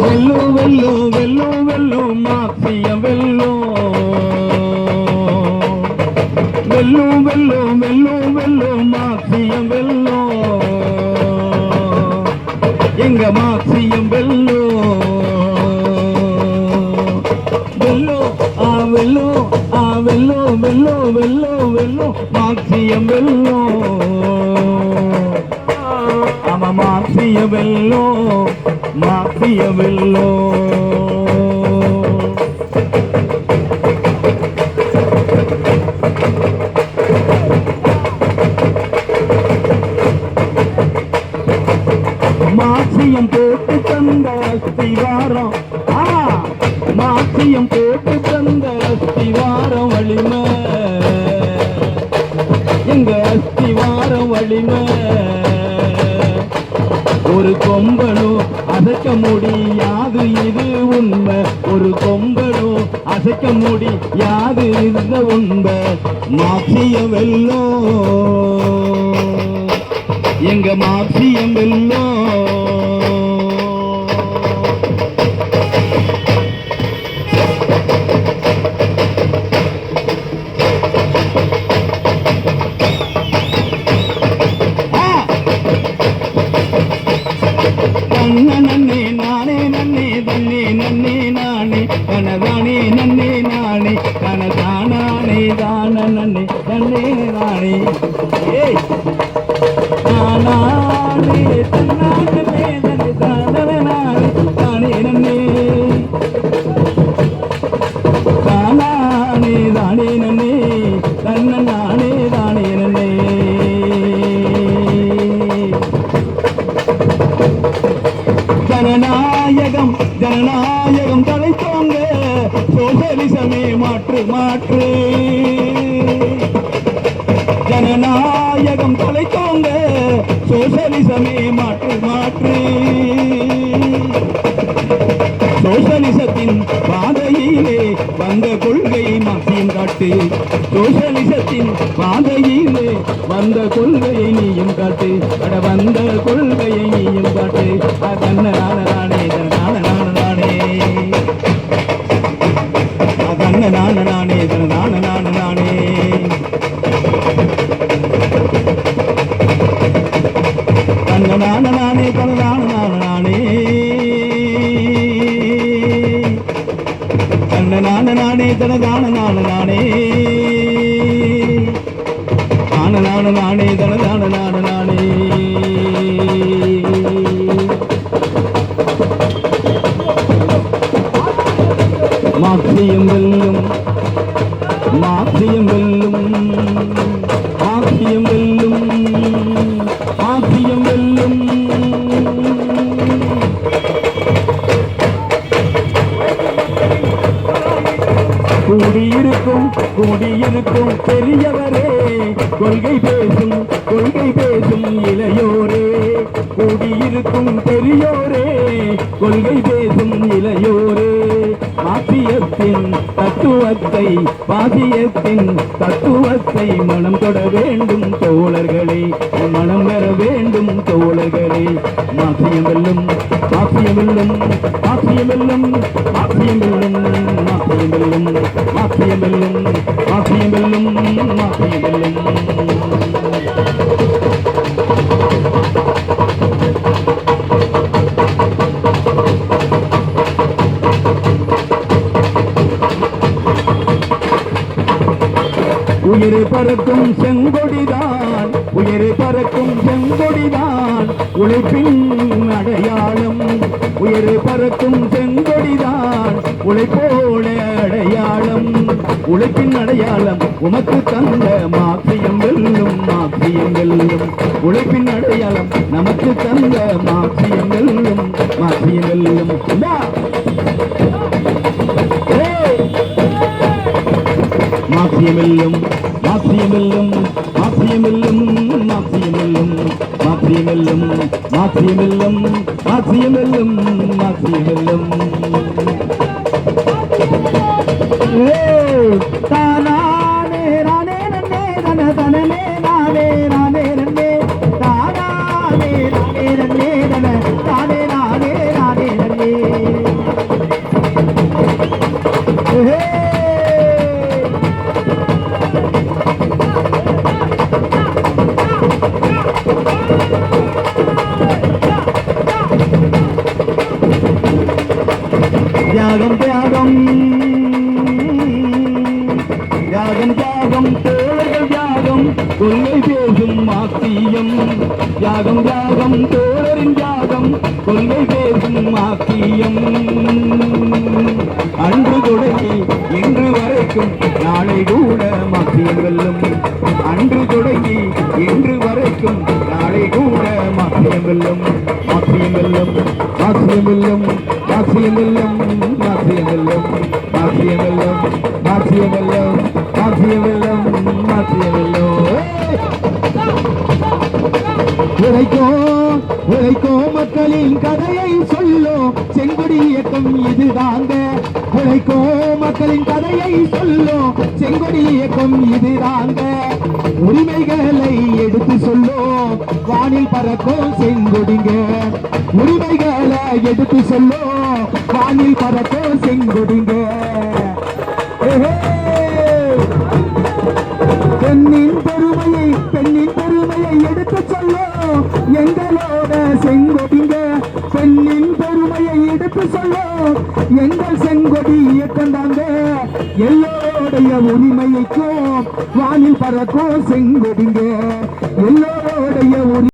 வெல்லும் வெல்லும் வெல்லும் வெல்லும் மாப்பியம் வெல்லும் வெல்லும் வெல்லும் வெல்லும் வெல்லும் மாப்பியம் வெல்லும் எங்க மாப்பியம் வெல்லும் வெல்லும் ஆ வெல்லும் ஆ வெல்லும் வெல்லும் வெல்லும் வெல்லும் மாப்பியம் வெல்லும் மாக்சிய வெல்லோ மாக்சிய வெல்லோ மாசியம் போட்டு தந்த அஸ்திவாரம். ஆ மாசியம் போட்டு தந்த அஸ்திவாரம் வலிமை. எங்க அஸ்திவாரம் வலிமை. ஒரு கொம்பனோ அசைக்க முடியாது இது உண்மை. ஒரு கொம்பனோ அசைக்க முடியாது இந்த உண்மை. மாசியம் வெல்லோ. எங்க மாசியம் வெல்லோ. தன்னே நன்னே நானே கனதானே நன்னே நானே கனதானே தான நன்னே நன்னே நானே. ஏய்! நானே தன்னானே நன்னே தானே நானே தானே நன்னே. தானானே தானே நன்னே தன்ன நானே தானே நன்னே. ஜனநாயகம் ஜனநாயகம் தலை தலைத்தோங்க. சோசலிசமே மாற்று மாற்று. ஜனநாயகம் தலை தலைத்தோங்க. சோசலிசமே மாற்று மாற்று. சோசலிசத்தின் பாதையிலே வந்த கொள்கை மாற்றியும் காட்டு. சோசலிசத்தின் பாதையிலே வந்த கொள்கையை நீயும் காட்டு. அட வந்த கொள்கையை நீயும் காட்டு. அதன்ன நான நானே நான நானே நான நானே நான நான நானே தன்ன நான நானே தன நான நான நானே தன்ன நான நானே தன தான நான நானே நான நான நானே மாற்றியம் வெல்லும் மாற்றியம் வெல்லும் மாற்றியம் வெல்லும். கூடியிருக்கும் கூடியிருக்கும் பெரியவரே கொள்கை பேசும் கொள்கை பேசும் இளையோரே. கூடியிருக்கும் பெரியோரே கொள்கை பேசும் இளையோரே. காப்பியத்தின் தத்துவத்தை பாதியத்தின் தத்துவத்தை மனம் தொட வேண்டும் தோழர்களே மனம் பெற வேண்டும் தோழர்களே. மாசியம் வெல்லும் மாசியம் வெல்லும் மாசியம் வெல்லும் மாசியம் வெல்லும் உயிர் பறக்கும் செங்கொடிதான் உயிர் பறக்கும் செங்கொடிதான் உழைப்பின் அடையாளம். உயிர் பறக்கும் செங்கொடிதான் உழைப்போட அடையாளம். உழைப்பின் அடையாளம் உமக்கு தந்த மாற்றியம் வெல்லும் மாற்றியம் வெல்லும். உழைப்பின் அடையாளம் நமக்கு தந்த மாற்றியம் வெல்லும் மாற்றியம் வெல்லும். നാട്യമെല്ലും നാട്യമെല്ലും നാട്യമെല്ലും നാട്യമെല്ലും നാട്യമെല്ലും നാട്യമെല്ലും നാട്യമെല്ലും നാട്യമെല്ലും താ யாகம் யாகம் தோழர்கள் யாகம் கொள்ளை பேசும் மாத்தியம் யாகம் யாகம் தோழரின் யாகம் கொள்ளை பேசும் மாத்தியம் அன்று தொடங்கி இன்று வரைக்கும் நாளை கூட மாத்தியம் வெல்லும். அன்று தொடங்கி இன்று வரைக்கும் நாளை கூட மாத்தியம் வெல்லும். மாத்தியம் வெல்லும் மாத்தியம் வெல்லும் மாத்தியம் வெல்லும் மாத்தியம் வெல்லும் மாத்தியம் வெல்லும் மாத்தியம் வெல்லும். மாத்தியம் வெல்லும் உழைக்கோ உழைக்கோ மக்களின் கதையை சொல்லோ. செங்கொடி இயக்கம் இதுதாங்க. உழைக்கோ மக்களின் கதையை சொல்லோ. செங்கொடி இயக்கம் இதுதாங்க. உரிமைகளை எடுத்து சொல்லோ. வானில் பறக்கும் செங்கொடிங்க. உரிமைகளை எடுத்து சொல்லோ. வானில் பறக்கும் செங்கொடிங்க. ஏஹே! எடுத்து சொல்லோ. எங்களோட செங்கொடிங்க பெண்ணின் பெருமையை எடுத்து சொல்லோ. எங்கள் செங்கொடி இயக்கந்தாங்க எல்லோருடைய உரிமைக்கும் வானில் பறக்கும் செங்கொடிங்க